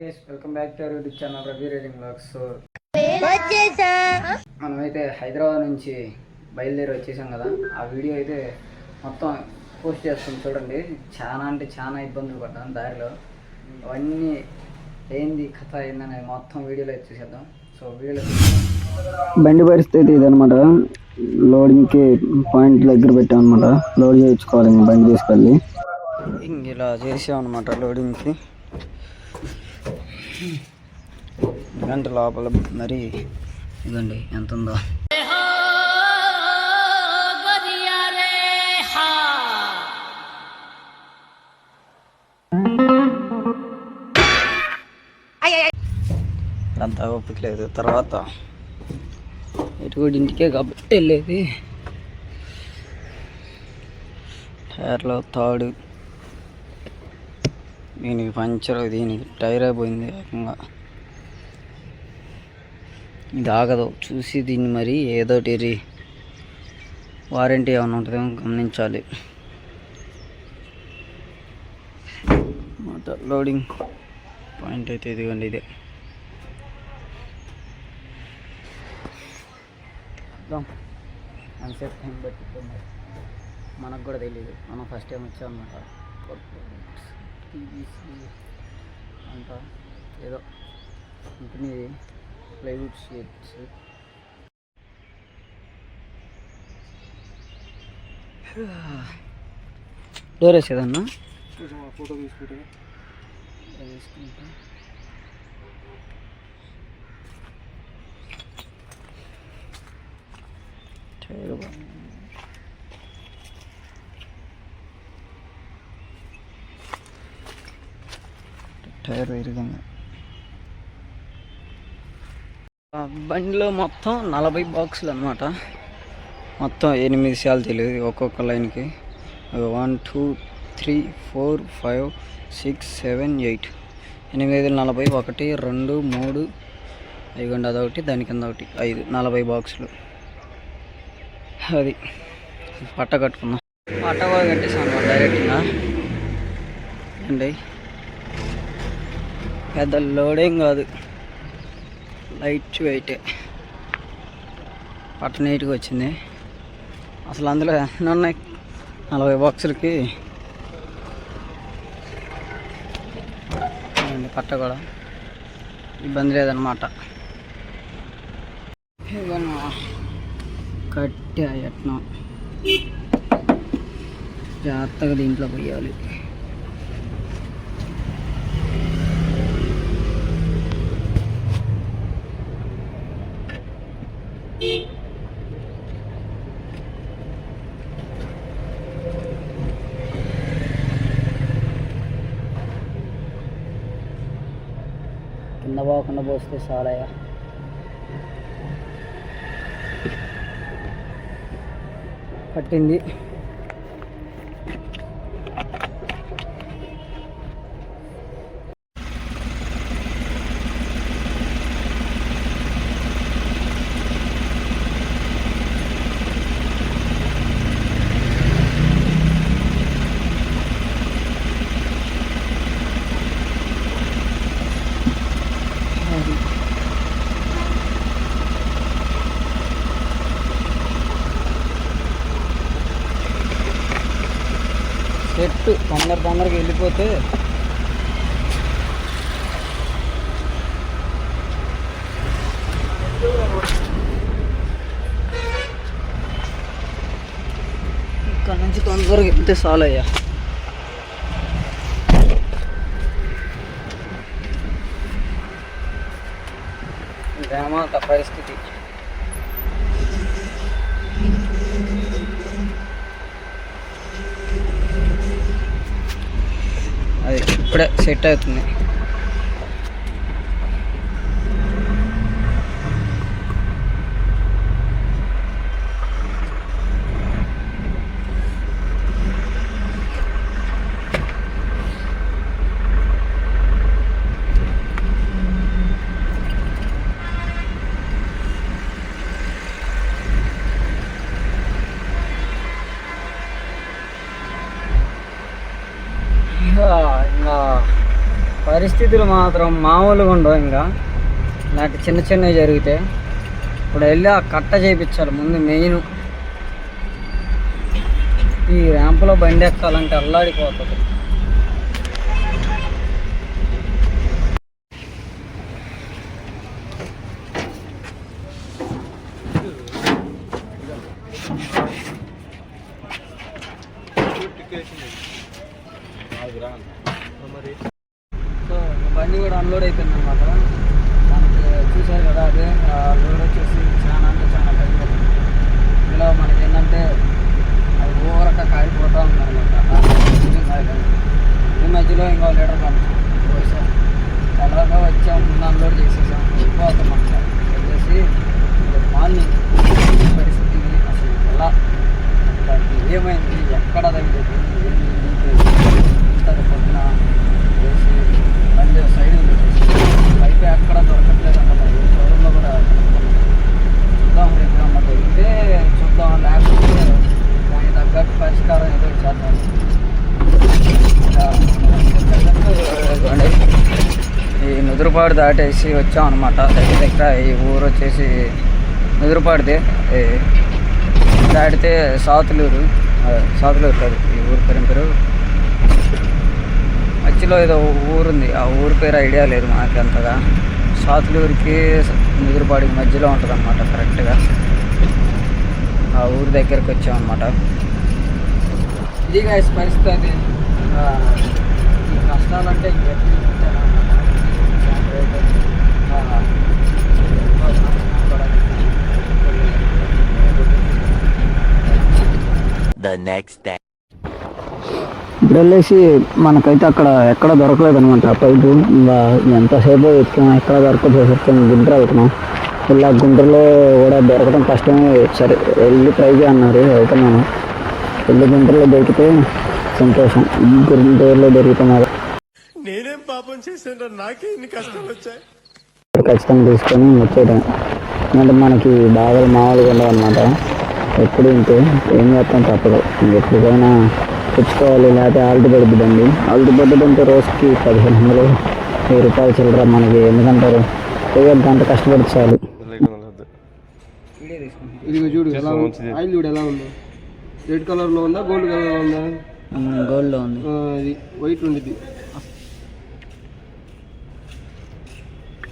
Welcome back to YouTube channel Ravi riding blogs so మనమైతే హైదరాబాద్ నుంచి బయలుదేరి వచ్చేసాం కదా. ఆ వీడియో అయితే మొత్తం పోస్ట్ చేస్తాం చూడండి. చాలా అంటే చాలా ఇబ్బందులు పడ్డాం దారిలో. అవన్నీ ఏంది కథ ఏందని మొత్తం వీడియోలో చూసేద్దాం. సో వీడియోలో బండి పరిస్థితి ఇదనమాట లోడింగ్కి పాయింట్ దగ్గర పెట్టాం అనమాట లోడ్ చేయించుకోవాలి ఇంక బండి తీసుకెళ్ళి. ఇంక ఇలా చేసాం అనమాట లోడింగ్కి గంట లోపల మరి ఇదండి ఎంత ఉందో. అంతా ఓపిక లేదు తర్వాత ఇటు కూడా ఇంటికే కాబట్టి వెళ్ళేది. టైర్లో తాడు దీనికి పంచర్ దీనికి టైర్ అయిపోయింది ఏకంగా. ఇది ఆగదు. చూసి దీన్ని మరి ఏదోటి రి వారంటీ ఏమైనా ఉంటుందేమో గమనించాలి. లోడింగ్ పాయింట్ అయితే ఇదిగోండి ఇదే. చూద్దాం టైం పట్టిందో మనకు కూడా తెలియదు మనం ఫస్ట్ టైం వచ్చాం టీవీసీ అంట ఏదో కంపెనీ ప్లైవుడ్ షీట్స్ డోర్ వేసేదన్నా ఫోటో తీసుకుంటే. తీసుకుంటా టైర్ బాగుంది. టైర్ విరిగింది బండిలో మొత్తం నలభై బాక్సులు అనమాట మొత్తం ఎనిమిది సార్లు తెలియదు ఒక్కొక్క లైన్కి. One two three four five six seven eight. ఎనిమిది నలభై ఒకటి రెండు మూడు ఇదిగోండి అదొకటి దాని కింద ఒకటి ఐదు నలభై బాక్సులు. అది పట్ట కట్టుకుందాం పట్ట కూడా కట్టేసాను డైరెక్ట్గా అండి. పెద్ద లోడేం కాదు. లైట్ వెయిటే. పట్ట నీట్గా వచ్చింది. అసలు అందులో ఎన్ని ఉన్నాయి? నలభై బాక్సులకి. పట్ట కూడా ఇబ్బంది లేదనమాట కట్టి ఎట్నం జాగ్రత్తగా దీంట్లో పోయాలి కింద పోకుండా పోస్తే చాలయ్యా. పట్టింది. సెట్ తొందర తొందరగా వెళ్ళిపోతే ఇక్కడ నుంచి తొందరగా వెళ్తే చాలయ్యా. ఇదేమాట పరిస్థితి అది ఇప్పుడే సెట్ అవుతుంది ఇంకా పరి పరిస్థితులు మాత్రం మామూలుగా ఉండవు ఇంకా. ఇలాంటి చిన్న చిన్నవి జరిగితే ఇప్పుడు వెళ్ళి ఆ కట్ట చేయించాలి ముందు మెయిన్ ఈ ర్యాంపులో బండి ఎక్కాలంటే అల్లాడిపోతుంది సో బండి కూడా అన్లోడ్ అయిపోయింది అనమాట మనకి చూసారు కదా అదే ఆ లోడ్ వచ్చేసి చాలా అంటే చాలా టైం పడుతుంది ఇందులో మనకి ఏంటంటే అది ఊరక కాలిపోతూ ఉందన్నమాట ఈ మధ్యలో ఇంకో లీటర్ పంపించాం పోసాం ఎలాగో వచ్చాం ముందు అన్లోడ్ చేసేసాం వెళ్ళిపోతాం అనమాట వచ్చేసి మార్నింగ్ పరిస్థితి అసలు ఎలా దానికి ఏమైంది ఎక్కడ తగ్గింది పొద్దున వేసి బండి సైడ్ బయట ఎక్కడ దొరకట్లేదు అన్నమాట ఈ షోరూంలో కూడా చూద్దాం రేపు అమ్మ దొరికితే చూద్దాం లేకపోతే దానికి తగ్గట్టు పరిష్కారం ఏదో చేద్దాం ఇంకా ఇదిగోండి. ఈ నుదురుపాడు దాటేసి వచ్చాం అనమాట దగ్గర దగ్గర ఈ ఊరు వచ్చేసి నుదురుపాడితే దాటితే సాతులూరు. సాతులూరు కాదు ఈ ఊరు పేరు పేరు? మధ్యలో ఏదో ఊరుంది. ఆ ఊరి పేరు ఐడియా లేదు మనకి అంతగా. సాతులూరికి ముదురుపాడికి మధ్యలో ఉంటుంది అనమాట కరెక్ట్గా. ఆ ఊరి దగ్గరికి వచ్చామన్నమాట. ఇది గాయస్ పరిస్థితి అది. ఈ కష్టాలంటే ఇంకెప్పుడు చెప్తాను the next day. ఇప్పుడు వెళ్ళేసి మనకైతే అక్కడ ఎక్కడ దొరకలేదు అనమాట పైపు ఎంతసేపు ఎత్తుకున్నాం ఎక్కడ దొరకదు చెప్తాం గుంటూరు అవుతున్నాం ఇలా గుంటూరులో కూడా దొరకడం కష్టమే. సరే వెళ్ళి ట్రై చేయన్నారు వెళ్తున్నాను. వెళ్ళి గుంటూరులో దొరికితే సంతోషం. గుంటూరులో దొరుకుతున్నారు నేనేం పాపం చేశాను నాకే ఇన్ని కష్టాలు వచ్చాయి. ఖచ్చితంగా తీసుకొని వచ్చేయడం అంటే మనకి బాగా మామూలుగా ఉండవు అనమాట ఎప్పుడు ఇంతే ఏం చేస్తాం తప్పదు. ఎప్పటికైనా తెచ్చుకోవాలి లేకపోతే ఆల్ట్ పడుద్ది బండి ఆల్ట్ పడ్డదంటే రోజుకి పదిహేను వందలు వెయ్యి రూపాయలు చిల్లర మనకి ఎందుకంటారు? అంత కష్టపడి చాలు. ఇది చూడు ఎలా ఉంది. ఆయిల్ చూడు ఎలా ఉందో. రెడ్ కలర్లో ఉందా గోల్డ్ కలర్లో ఉందా గోల్డ్లో ఉంది. ఇది వైట్ ఉండిద్ది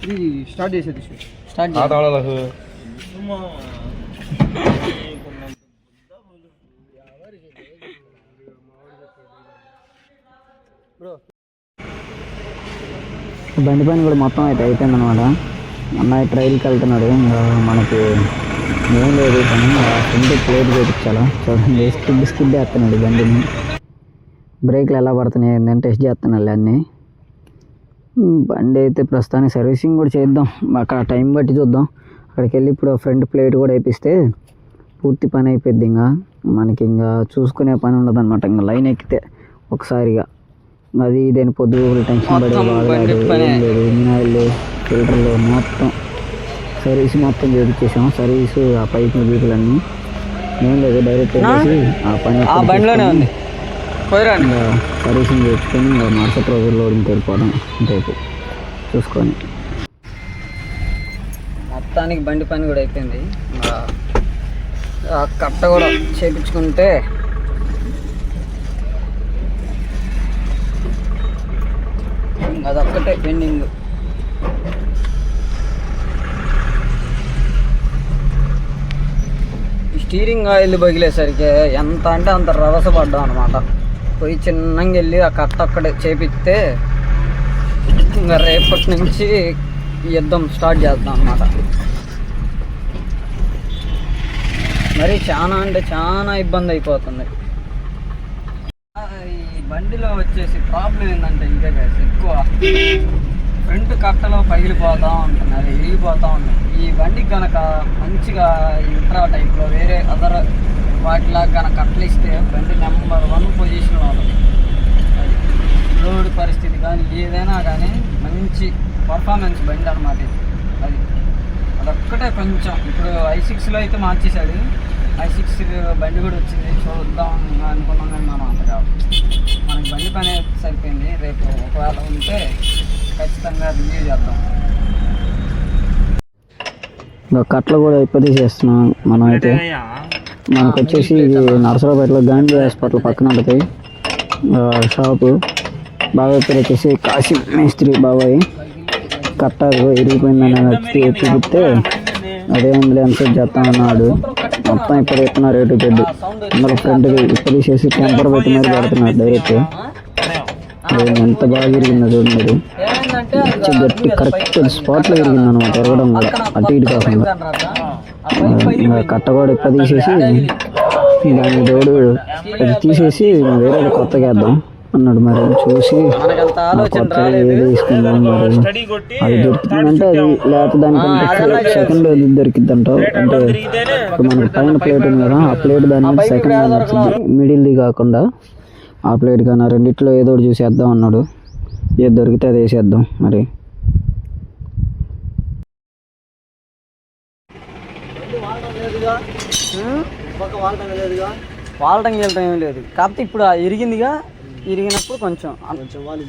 ఇది. స్టార్ట్ చేసేది. స్టార్ట్ బండి పైన కూడా మొత్తం అయితే అయిపోయింది అనమాట అన్నయ్య ట్రైల్కి వెళ్తున్నాడు. ఇంకా మనకి ఏం లేదు కానీ ఫుడ్ ప్లేట్ పెట్టించాలా. చూడండి స్కిడ్ స్కిడ్ వేస్తున్నాడు బండిని. బ్రేక్లు ఎలా పడుతున్నాయి ఏంటంటే టెస్ట్ చేస్తున్నాడు అన్నీ. బండి అయితే ప్రస్తుతానికి సర్వీసింగ్ కూడా చేద్దాం. అక్కడ టైం బట్టి చూద్దాం. అక్కడికి వెళ్ళి ఇప్పుడు ఫ్రంట్ ప్లేట్ కూడా వేపిస్తే పూర్తి పని అయిపోద్ది ఇంకా. మనకి ఇంకా చూసుకునే పని ఉండదు అనమాట ఇంకా లైన్ ఎక్కితే ఒకసారిగా. అది ఇదేని పొద్దు టెన్షన్ పడే బాధలేదు ఏం లేదు ఇంజిన్ ఆయిల్ ఫిల్టర్లు మొత్తం సర్వీస్ మొత్తం చేయించేసాం సర్వీస్ ఆ పైపులు గీపులన్నీ. ఏం లేదు డైరెక్ట్ ఆ? పని ఆ బండిలోనే ఉంది. సర్వీసింగ్ చేసుకొని ఇంకా మరుసటి రోజు లోడింగ్ వెళ్ళిపోవడం రేపు చూసుకొని. మొత్తానికి బండి పని కూడా అయిపోయింది. కట్ట కూడా చేపించుకుంటే అదొక్కటే పెండింగ్. స్టీరింగ్ ఆయిల్ పగిలేసరికి ఎంత అంటే అంత రవసపడ్డాం అనమాట పోయి చిన్నగా వెళ్ళి ఆ కట్ట అక్కడ చేపిస్తే ఇంకా రేపటి నుంచి యుద్ధం స్టార్ట్ చేద్దాం అనమాట మరి చాలా అంటే చాలా ఇబ్బంది అయిపోతుంది. బండిలో వచ్చేసి ప్రాబ్లం ఏంటంటే ఇంకా కాదు ఎక్కువ. ఫ్రంట్ కట్టలో పగిలిపోతూ ఉంటుంది అది విరిగిపోతూ ఉంటుంది ఈ బండికి కనుక మంచిగా ఇంట్రా టైప్లో వేరే అదర్ వాటిలా కనుక కట్టలు ఇస్తే బండి నెంబర్ వన్ పొజిషన్లో ఉంటుంది. అది రోడ్ పరిస్థితి కానీ ఏదైనా కానీ మంచి పర్ఫార్మెన్స్ బండి అనమాట అది. అదొక్కటే కొంచెం. ఇప్పుడు ఐ సిక్స్లో అయితే మార్చేశాడు. ఐ సిక్స్ బండి కూడా వచ్చింది. చూద్దాం అనుకున్నాం కానీ మనం అంతగా మనకి బండి పని సరిపోయింది. రేపు ఒకవేళ ఉంటే ఖచ్చితంగా రివ్యూ చేద్దాం. ఇంకా కట్టలు కూడా ఇప్పటి చేస్తున్నాం మనం అయితే మనకు వచ్చేసి ఇది నరసరావుపేటలో గాంధీ హాస్పిటల్ పక్కన ఉంటుంది. ఆ, షాపు. బాబాయ్ పేరు వచ్చేసి కాశీ మేస్త్రి బాబాయ్. కట్ట ఇదిగో ఇరిగిపోయిందని వచ్చి చూపిస్తే అదే ఎంత చేస్తాం అన్నాడు మొత్తం ఇక్కడ ఎత్తున్నారు రేటు గడ్డి అందులో ఫ్రంట్కి ఇక్కడ చేసి టెంపర్ పెట్టి మరి డైరెక్ట్ ఎంత బాగా తిరిగిందో మీరు. గట్టి కరెక్ట్ స్పాట్లో తిరిగింది అనమాట ఎరగడం కూడా అటు ఇటు కాకుండా. కట్ట కూడా ఇప్ప తీసేసి దాని దేవుడు తీసేసి వేరే కొత్తగా వేద్దాం. అన్నాడు మరి. చూసి తీసుకుందాం మరి. అది దొరికిందంటే అది లేకపోతే దానికంటే సెకండ్ అది దొరికిద్దంట. అంటే ఇప్పుడు మనకి పైన ప్లేట్ ఉంది కదా ఆ ప్లేట్ దాని మీద సెకండ్ వచ్చింది మిడిల్ది కాకుండా ఆ ప్లేట్ కానీ రెండిట్లో ఏదో ఒకటి చూసేద్దాం అన్నాడు. ఏది దొరికితే అది వేసేద్దాం మరి. వాడటం వెళ్ళటం ఏం లేదు. కాకపోతే ఇప్పుడు ఇరిగిందిగా ఇరిగినప్పుడు కొంచెం కొంచెం వాళ్ళు